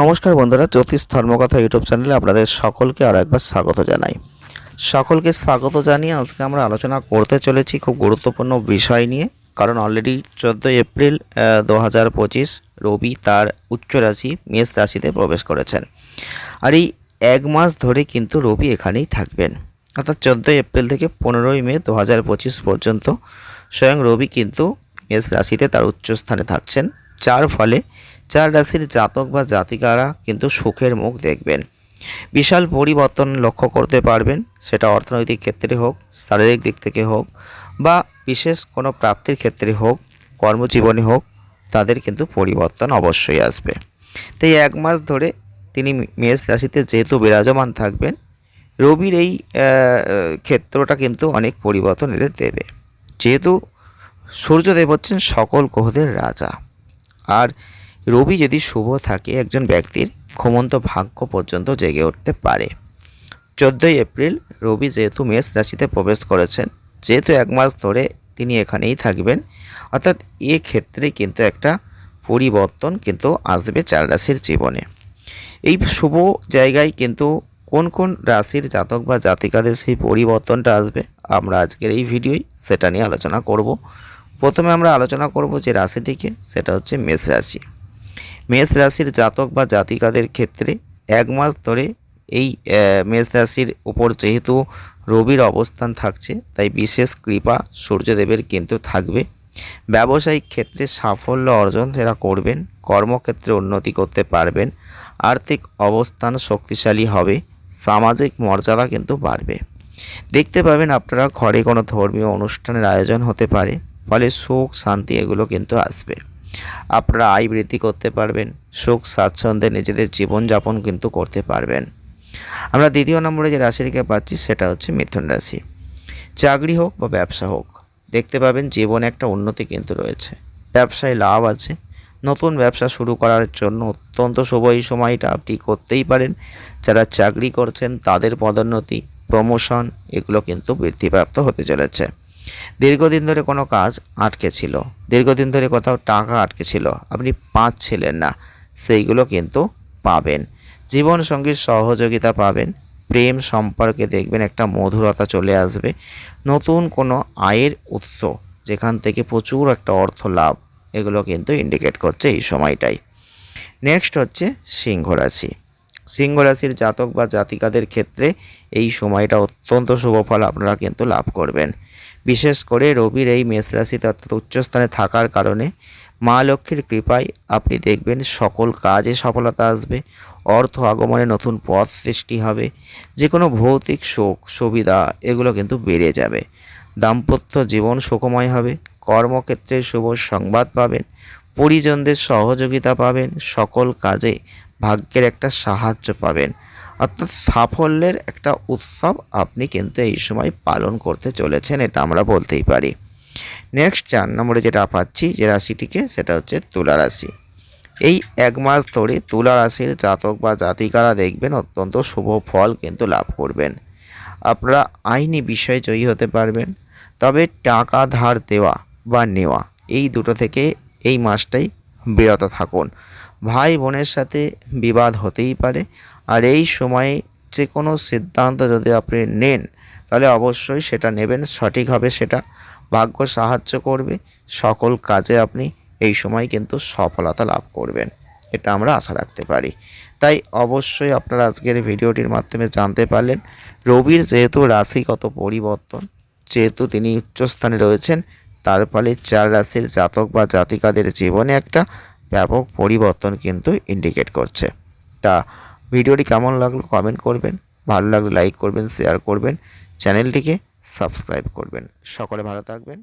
নমস্কার বন্ধুরা, জ্যোতিষ ধর্মকথা ইউটিউব চ্যানেলে আপনাদের সকলকে আরও একবার স্বাগত জানাই। সকলকে স্বাগত জানিয়ে আজকে আমরা আলোচনা করতে চলেছি খুব গুরুত্বপূর্ণ বিষয় নিয়ে, কারণ অলরেডি চোদ্দোই এপ্রিল দু হাজার পঁচিশ, রবি তার উচ্চ রাশি, মেষ রাশিতে প্রবেশ করেছেন। আর এই এক মাস ধরে কিন্তু রবি এখানেই থাকবেন। অর্থাৎ চোদ্দোই এপ্রিল থেকে পনেরোই মে দু হাজার পঁচিশ পর্যন্ত স্বয়ং রবি কিন্তু মেষ রাশিতে তার উচ্চস্থানে থাকছেন, যার ফলে চার রাশির জাতক বা জাতিকারা কিন্তু সুখের মুখ দেখবেন। বিশাল পরিবর্তন লক্ষ্য করতে পারবেন, সেটা অর্থনৈতিক ক্ষেত্রে হোক, শারীরিক দিক থেকে হোক, বা বিশেষ কোনো প্রাপ্তির ক্ষেত্রে হোক, কর্মজীবনে হোক, তাদের কিন্তু পরিবর্তন অবশ্যই আসবে। তাই এক মাস ধরে তিনি মেষ রাশিতে যেহেতু বিরাজমান থাকবেন, রবির এই ক্ষেত্রটা কিন্তু অনেক পরিবর্তন এদের দেবে। যেহেতু সূর্যদেব হচ্ছেন সকল গ্রহদের রাজা। আর রবি যদি শুভ থাকে, একজন ব্যক্তির ঘুমন্ত ভাগ্য পর্যন্ত জেগে উঠতে পারে। চোদ্দোই এপ্রিল, রবি যেহেতু মেষ রাশিতে প্রবেশ করেছেন, যেহেতু এক মাস ধরে তিনি এখানেই থাকবেন, অর্থাৎ এ ক্ষেত্রে কিন্তু একটা পরিবর্তন কিন্তু আসবে চার রাশির জীবনে। এই শুভ জায়গায় কিন্তু কোন কোন রাশির জাতক বা জাতিকাদের সেই পরিবর্তনটা আসবে, আমরা আজকের এই ভিডিওই সেটা নিয়ে আলোচনা করব। প্রথমে আমরা আলোচনা করব যে রাশিটিকে, সেটা হচ্ছে মেষ রাশি। মেষ রাশির জাতক বা জাতিকাদের ক্ষেত্রে এক মাস ধরে এই মেষ রাশির উপর যেহেতু রবির অবস্থান থাকছে, তাই বিশেষ কৃপা সূর্যদেবের কিন্তু থাকবে। ব্যবসায়িক ক্ষেত্রে সাফল্য অর্জন যারা করবেন, কর্মক্ষেত্রে উন্নতি করতে পারবেন, আর্থিক অবস্থান শক্তিশালী হবে, সামাজিক মর্যাদা কিন্তু বাড়বে। দেখতে পাবেন আপনারা ঘরে কোনো ধর্মীয় অনুষ্ঠানের আয়োজন হতে পারে, ফলে সুখ, শান্তি এগুলো কিন্তু আসবে। আপনারা আয় বৃদ্ধি করতে পারবেন, সুখ, স্বাচ্ছন্দ্যে নিজেদের জীবনযাপন কিন্তু করতে পারবেন। আমরা দ্বিতীয় নম্বরে যে রাশিটিকে পাচ্ছি সেটা হচ্ছে মিথুন রাশি। চাকরি হোক বা ব্যবসা হোক, দেখতে পাবেন জীবনে একটা উন্নতি কিন্তু রয়েছে। ব্যবসায় লাভ আছে, নতুন ব্যবসা শুরু করার জন্য অত্যন্ত শুভ এই সময়টা আপনি করতেই পারেন। যারা চাকরি করছেন তাদের পদোন্নতি, প্রমোশন, এগুলো কিন্তু বৃদ্ধিপ্রাপ্ত হতে চলেছে। দীর্ঘদিন ধরে কোনো কাজ আটকে ছিল। দীর্ঘদিন ধরে কোথাও টাকা আটকে ছিল। আপনি পাচ্ছিলেন না। সেইগুলো কিন্তু পাবেন। জীবনসঙ্গীর সহযোগিতা পাবেন। প্রেম সম্পর্কে দেখবেন একটা মধুরতা চলে আসবে। নতুন কোনো আয়ের উৎস যেখান থেকে প্রচুর একটা অর্থ লাভ। এগুলো কিন্তু ইন্ডিকেট করছে এই সময়টাই। নেক্সট হচ্ছে সিংহ রাশি সিংহ রাশির জাতক বা জাতিকাদের ক্ষেত্রে এই সময়টা অত্যন্ত শুভ ফল আপনারা কিন্তু লাভ করবেন। বিশেষ করে রবির এই মেষ রাশিতে অর্থাৎ উচ্চস্থানে থাকার কারণে মা লক্ষ্মীর কৃপায় আপনি দেখবেন সকল কাজে সফলতা আসবে, অর্থ আগমনে নতুন পথ সৃষ্টি হবে যে কোনো ভৌতিক সুখ সুবিধা এগুলো কিন্তু বেড়ে যাবে। দাম্পত্য জীবন সুখময় হবে, কর্মক্ষেত্রে শুভ সংবাদ পাবেন, পরিজনদের সহযোগিতা পাবেন, সকল কাজে ভাগ্যের একটা সাহায্য পাবেন। অর্থাৎ সাফল্যের একটা উৎসব আপনি কিন্তু এই সময় পালন করতে চলেছেন, এটা আমরা বলতেই পারি। নেক্সট চার নম্বরে যেটা পাচ্ছি যে রাশিটিকে, সেটা হচ্ছে তুলা রাশি। এই এক মাস ধরে তুলা রাশির জাতক বা জাতিকারা দেখবেন অত্যন্ত শুভ ফল কিন্তু লাভ করবেন। আপনারা আইনি বিষয়ে জয়ী হতে পারবেন, তবে টাকা ধার দেওয়া বা নেওয়া, এই দুটো থেকে এই মাসটাই বিরত থাকুন। ভাই বোনের সাথে বিবাদ হতেই পারে। আর এই সময়ে যে কোনো সিদ্ধান্ত যদি আপনি নেন, তাহলে অবশ্যই সেটা নেবেন, সঠিক হবে সেটা। ভাগ্য সাহায্য করবে। সকল কাজে আপনি এই সময় কিন্তু সফলতা লাভ করবেন। এটা আমরা আশা রাখতে পারি। তাই অবশ্যই আপনারা আজকের ভিডিওটির মাধ্যমে জানতে পারলেন, রবির যেহেতু রাশিগত পরিবর্তন, যেহেতু তিনি উচ্চস্থানে রয়েছেন তার ফলে চার রাশির জাতক বা জাতিকাদের জীবনে একটা ব্যাপক পরিবর্তন কিন্তু ইন্ডিকেট করছে। তা ভিডিওটি কেমন লাগল কমেন্ট করবেন, ভালো লাগলে লাইক করবেন শেয়ার করবেন চ্যানেলটিকে সাবস্ক্রাইব করবেন। সকলে ভালো থাকবেন।